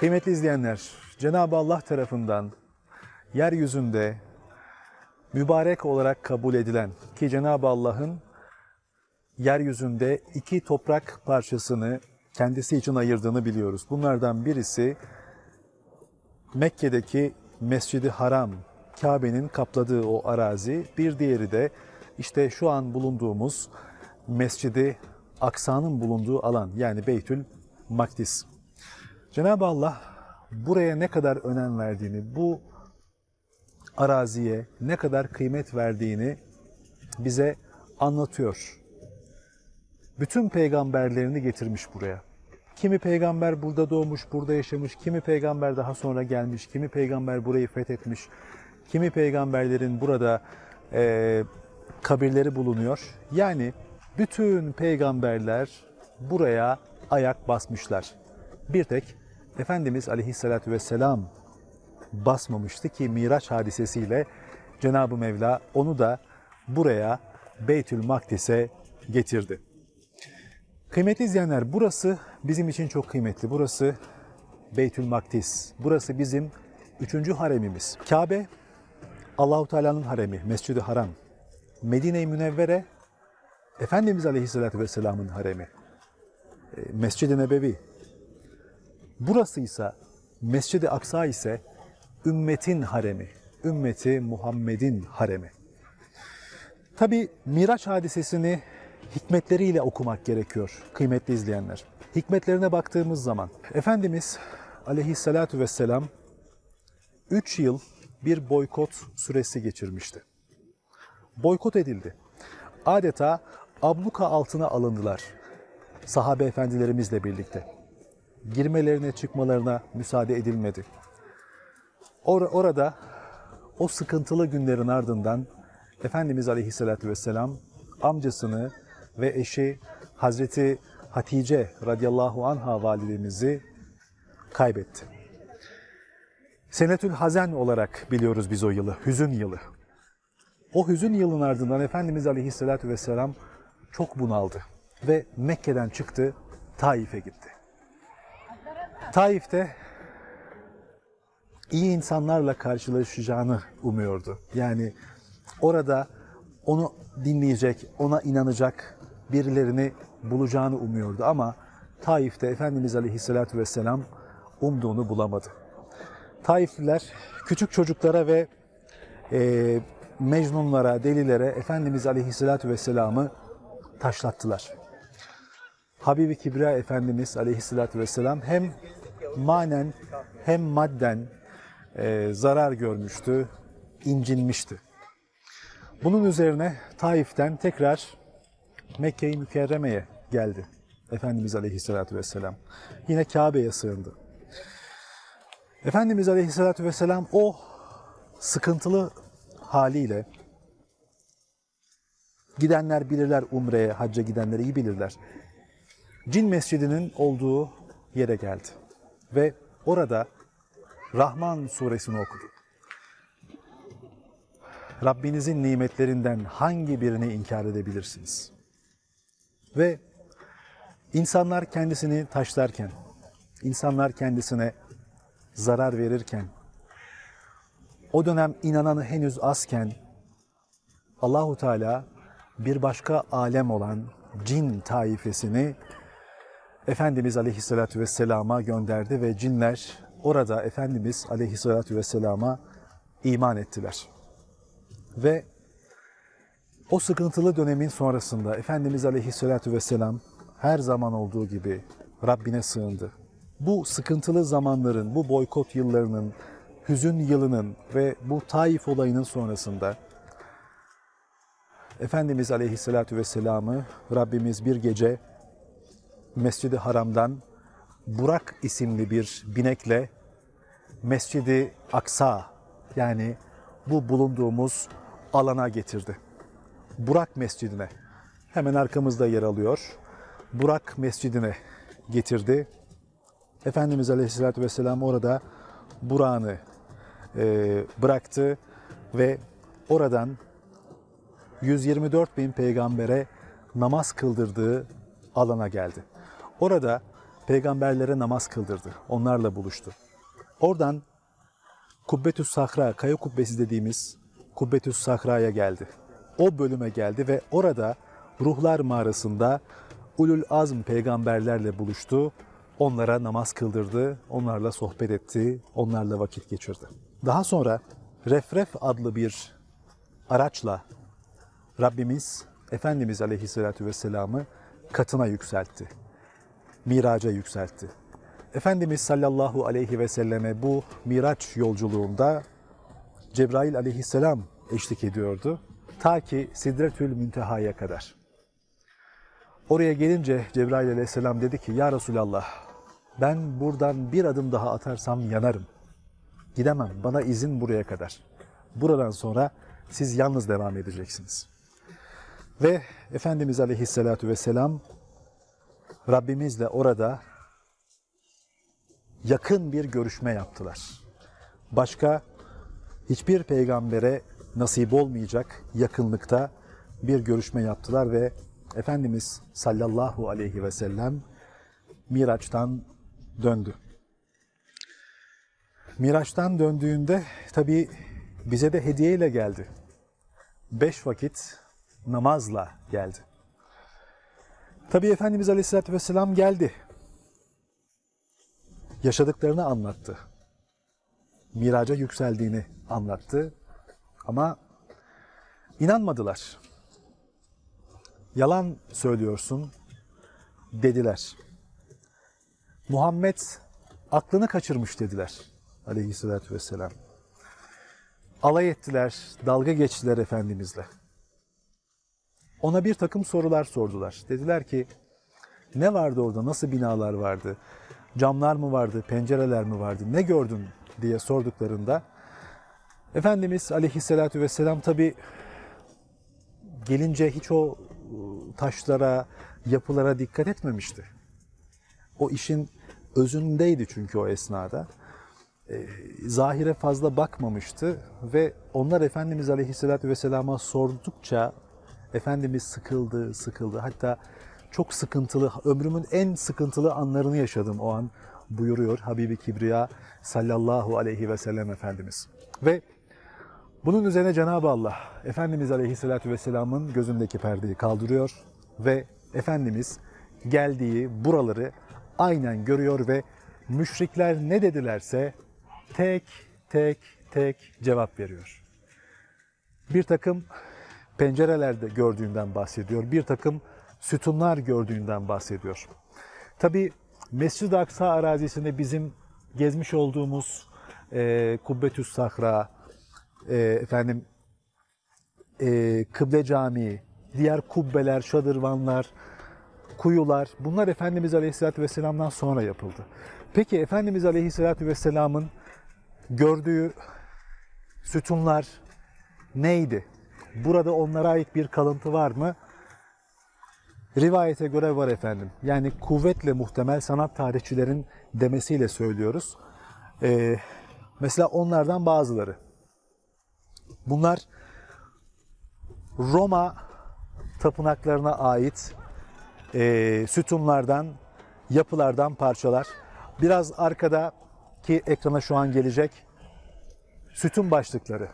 Kıymetli izleyenler, Cenab-ı Allah tarafından yeryüzünde mübarek olarak kabul edilen ki Cenab-ı Allah'ın yeryüzünde iki toprak parçasını kendisi için ayırdığını biliyoruz. Bunlardan birisi Mekke'deki Mescidi Haram, Kabe'nin kapladığı o arazi. Bir diğeri de işte şu an bulunduğumuz Mescidi Aksa'nın bulunduğu alan yani Beytül Makdis. Cenab-ı Allah buraya ne kadar önem verdiğini, bu araziye ne kadar kıymet verdiğini bize anlatıyor. Bütün peygamberlerini getirmiş buraya. Kimi peygamber burada doğmuş, burada yaşamış, kimi peygamber daha sonra gelmiş, kimi peygamber burayı fethetmiş, kimi peygamberlerin burada eee, kabirleri bulunuyor. Yani bütün peygamberler buraya ayak basmışlar. Bir tek Efendimiz Aleyhisselatü Vesselam basmamıştı ki Miraç hadisesiyle Cenab-ı Mevla onu da buraya Beytül Makdis'e getirdi. Kıymetli izleyenler burası bizim için çok kıymetli. Burası Beytül Makdis. Burası bizim üçüncü haremimiz. Kabe Allahu Teala'nın haremi, Mescid-i Haram. Medine-i Münevvere Efendimiz Aleyhisselatü Vesselam'ın haremi. E, Mescid-i Nebevi. Burası ise Mescid-i Aksa ise ümmetin haremi. Ümmeti Muhammed'in haremi. Tabi Miraç hadisesini hikmetleriyle okumak gerekiyor kıymetli izleyenler. Hikmetlerine baktığımız zaman Efendimiz aleyhissalatu vesselam 3 yıl bir boykot süresi geçirmişti. Boykot edildi. Adeta abluka altına alındılar sahabe efendilerimizle birlikte. Girmelerine çıkmalarına müsaade edilmedi. Or- orada o sıkıntılı günlerin ardından Efendimiz Aleyhisselatü Vesselam amcasını ve eşi Hazreti Hatice radıyallahu anha validemizi kaybetti. Senetül Hazen olarak biliyoruz biz o yılı, hüzün yılı. O hüzün yılın ardından Efendimiz Aleyhisselatü Vesselam çok bunaldı ve Mekke'den çıktı, Taif'e gitti. Taif'te iyi insanlarla karşılaşacağını umuyordu. Yani orada onu dinleyecek, ona inanacak birilerini bulacağını umuyordu ama Taif'te Efendimiz Aleyhisselatü Vesselam umduğunu bulamadı. Taifliler küçük çocuklara ve e, mecnunlara, delilere Efendimiz Aleyhisselatü Vesselam'ı taşlattılar. Habibi Kibriya Efendimiz Aleyhisselatü Vesselam hem manen hem madden e, zarar görmüştü, incinmişti. Bunun üzerine Taif'ten tekrar Mekke-i Mükerreme'ye geldi Efendimiz Aleyhisselatü Vesselam. Yine Kabe'ye sığındı. Efendimiz Aleyhisselatü Vesselam o sıkıntılı haliyle gidenler bilirler Umre'ye, hacca gidenleri iyi bilirler. Cin Mescidi'nin olduğu yere geldi. Ve orada Rahman suresini okudu. Rabbinizin nimetlerinden hangi birini inkar edebilirsiniz? Ve insanlar kendisini taşlarken, insanlar kendisine zarar verirken, o dönem inananı henüz azken Allahu Teala bir başka alem olan cin taifesini Efendimiz Aleyhisselatü Vesselam'a gönderdi ve cinler orada Efendimiz Aleyhisselatü Vesselam'a iman ettiler. Ve o sıkıntılı dönemin sonrasında Efendimiz Aleyhisselatü Vesselam her zaman olduğu gibi Rabbine sığındı. Bu sıkıntılı zamanların, bu boykot yıllarının, hüzün yılının ve bu Taif olayının sonrasında Efendimiz Aleyhisselatü Vesselam'ı Rabbimiz bir gece Mescid-i Haram'dan Burak isimli bir binekle Mescid-i Aksa yani bu bulunduğumuz alana getirdi. Burak Mescidine hemen arkamızda yer alıyor. Burak Mescidine getirdi. Efendimiz Aleyhisselatü Vesselam orada Burak'ını e, bıraktı ve oradan 124 bin peygambere namaz kıldırdığı alana geldi. Orada peygamberlere namaz kıldırdı. Onlarla buluştu. Oradan Kubbetüs Sahra, Kaya Kubbesi dediğimiz Kubbetüs Sahra'ya geldi. O bölüme geldi ve orada ruhlar mağarasında Ulul Azm peygamberlerle buluştu. Onlara namaz kıldırdı, onlarla sohbet etti, onlarla vakit geçirdi. Daha sonra Refref adlı bir araçla Rabbimiz Efendimiz Aleyhisselatü Vesselam'ı katına yükseltti. Miraca yükseltti. Efendimiz sallallahu aleyhi ve selleme bu Miraç yolculuğunda Cebrail aleyhisselam eşlik ediyordu. Ta ki Sidretül Münteha'ya kadar. Oraya gelince Cebrail aleyhisselam dedi ki Ya Resulallah ben buradan bir adım daha atarsam yanarım. Gidemem bana izin buraya kadar. Buradan sonra siz yalnız devam edeceksiniz. Ve Efendimiz aleyhissalatu vesselam Rabbimizle orada yakın bir görüşme yaptılar. Başka hiçbir peygambere nasip olmayacak yakınlıkta bir görüşme yaptılar ve Efendimiz sallallahu aleyhi ve sellem Miraç'tan döndü. Miraç'tan döndüğünde tabi bize de hediyeyle geldi. Beş vakit namazla geldi. Tabi Efendimiz Aleyhisselatü Vesselam geldi. Yaşadıklarını anlattı. Miraca yükseldiğini anlattı. Ama inanmadılar. Yalan söylüyorsun dediler. Muhammed aklını kaçırmış dediler aleyhissalatü vesselam. Alay ettiler, dalga geçtiler Efendimizle. Ona bir takım sorular sordular. Dediler ki ne vardı orada, nasıl binalar vardı, camlar mı vardı, pencereler mi vardı, ne gördün diye sorduklarında Efendimiz aleyhissalatü vesselam tabi gelince hiç o ıı, taşlara, yapılara dikkat etmemişti. O işin özündeydi çünkü o esnada. Ee, zahire fazla bakmamıştı ve onlar Efendimiz Aleyhisselatü Vesselam'a sordukça Efendimiz sıkıldı, sıkıldı. Hatta çok sıkıntılı, ömrümün en sıkıntılı anlarını yaşadım o an buyuruyor Habibi Kibriya sallallahu aleyhi ve sellem Efendimiz. Ve bunun üzerine Cenab-ı Allah Efendimiz Aleyhisselatü Vesselam'ın gözündeki perdeyi kaldırıyor ve Efendimiz geldiği buraları aynen görüyor ve müşrikler ne dedilerse tek tek tek cevap veriyor. Bir takım pencerelerde gördüğünden bahsediyor. Bir takım sütunlar gördüğünden bahsediyor. Tabi Mescid-i Aksa arazisinde bizim gezmiş olduğumuz e, Kubbetüs Sahra, e, efendim e, Kıble Camii, diğer kubbeler, şadırvanlar, kuyular bunlar Efendimiz Aleyhisselatü Vesselam'dan sonra yapıldı. Peki Efendimiz Aleyhisselatü Vesselam'ın gördüğü sütunlar neydi? Burada onlara ait bir kalıntı var mı? Rivayete göre var efendim. Yani kuvvetle muhtemel sanat tarihçilerin demesiyle söylüyoruz. Ee, mesela onlardan bazıları. Bunlar Roma tapınaklarına ait e, sütunlardan, yapılardan parçalar. Biraz arkada ki ekrana şu an gelecek sütun başlıkları.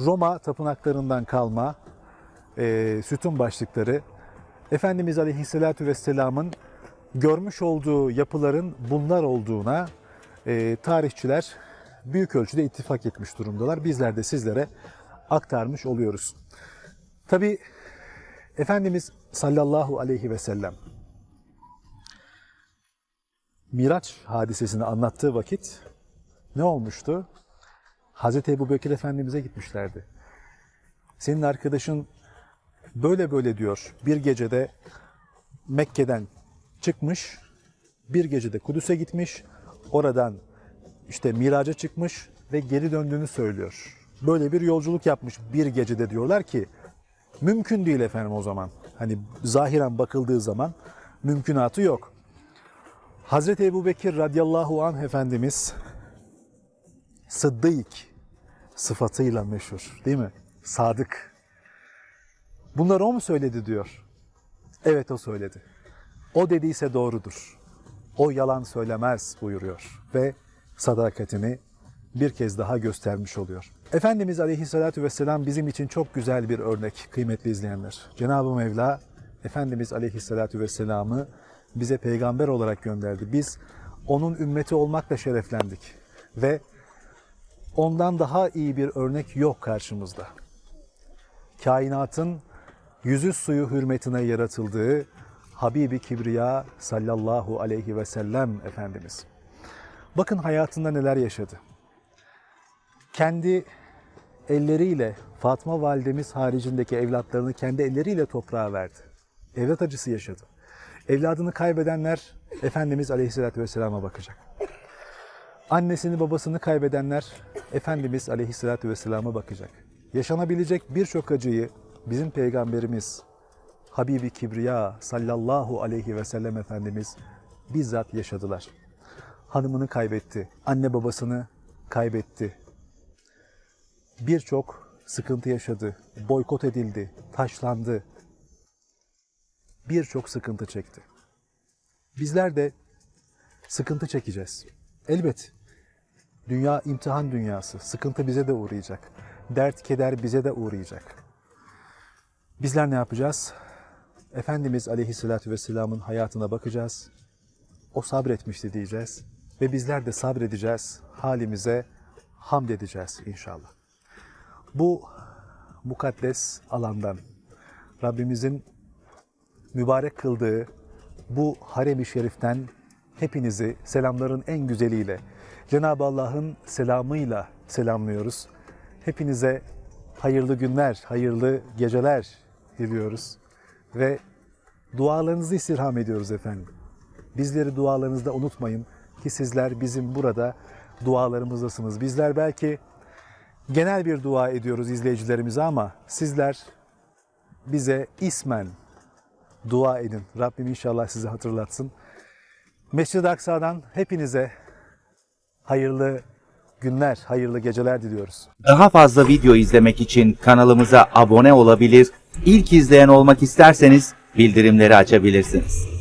Roma tapınaklarından kalma e, sütun başlıkları. Efendimiz Aleyhisselatü Vesselam'ın görmüş olduğu yapıların bunlar olduğuna e, tarihçiler büyük ölçüde ittifak etmiş durumdalar. Bizler de sizlere aktarmış oluyoruz. Tabi Efendimiz sallallahu aleyhi ve sellem Miraç hadisesini anlattığı vakit ne olmuştu? Hazreti Ebu Bekir Efendimiz'e gitmişlerdi. Senin arkadaşın böyle böyle diyor. Bir gecede Mekke'den çıkmış, bir gecede Kudüs'e gitmiş, oradan işte miraca çıkmış ve geri döndüğünü söylüyor. Böyle bir yolculuk yapmış bir gecede diyorlar ki mümkün değil efendim o zaman. Hani zahiren bakıldığı zaman mümkünatı yok. Hazreti Ebu Bekir radıyallahu anh Efendimiz Sıddık sıfatıyla meşhur değil mi? Sadık. Bunları o mu söyledi diyor. Evet o söyledi. O dediyse doğrudur. O yalan söylemez buyuruyor ve sadakatini bir kez daha göstermiş oluyor. Efendimiz Aleyhisselatü Vesselam bizim için çok güzel bir örnek kıymetli izleyenler. Cenab-ı Mevla Efendimiz Aleyhisselatü Vesselam'ı bize peygamber olarak gönderdi. Biz onun ümmeti olmakla şereflendik ve ondan daha iyi bir örnek yok karşımızda. Kainatın yüzü suyu hürmetine yaratıldığı Habibi Kibriya sallallahu aleyhi ve sellem Efendimiz. Bakın hayatında neler yaşadı. Kendi elleriyle Fatma validemiz haricindeki evlatlarını kendi elleriyle toprağa verdi. Evlat acısı yaşadı. Evladını kaybedenler Efendimiz Aleyhisselatü Vesselam'a bakacak. Annesini babasını kaybedenler Efendimiz Aleyhisselatü Vesselam'a bakacak. Yaşanabilecek birçok acıyı bizim Peygamberimiz Habibi Kibriya sallallahu aleyhi ve sellem Efendimiz bizzat yaşadılar. Hanımını kaybetti, anne babasını kaybetti. Birçok sıkıntı yaşadı, boykot edildi, taşlandı. Birçok sıkıntı çekti. Bizler de sıkıntı çekeceğiz. Elbet dünya imtihan dünyası, sıkıntı bize de uğrayacak. Dert, keder bize de uğrayacak. Bizler ne yapacağız? Efendimiz Aleyhisselatü Vesselam'ın hayatına bakacağız. O sabretmişti diyeceğiz. Ve bizler de sabredeceğiz. Halimize hamd edeceğiz inşallah. Bu mukaddes alandan Rabbimizin mübarek kıldığı bu harem-i şeriften hepinizi selamların en güzeliyle Cenab-ı Allah'ın selamıyla selamlıyoruz. Hepinize hayırlı günler, hayırlı geceler diliyoruz ve dualarınızı istirham ediyoruz efendim. Bizleri dualarınızda unutmayın ki sizler bizim burada dualarımızdasınız. Bizler belki genel bir dua ediyoruz izleyicilerimize ama sizler bize ismen dua edin. Rabbim inşallah sizi hatırlatsın. Mescid-i Aksa'dan hepinize hayırlı günler, hayırlı geceler diliyoruz. Daha fazla video izlemek için kanalımıza abone olabilir, ilk izleyen olmak isterseniz bildirimleri açabilirsiniz.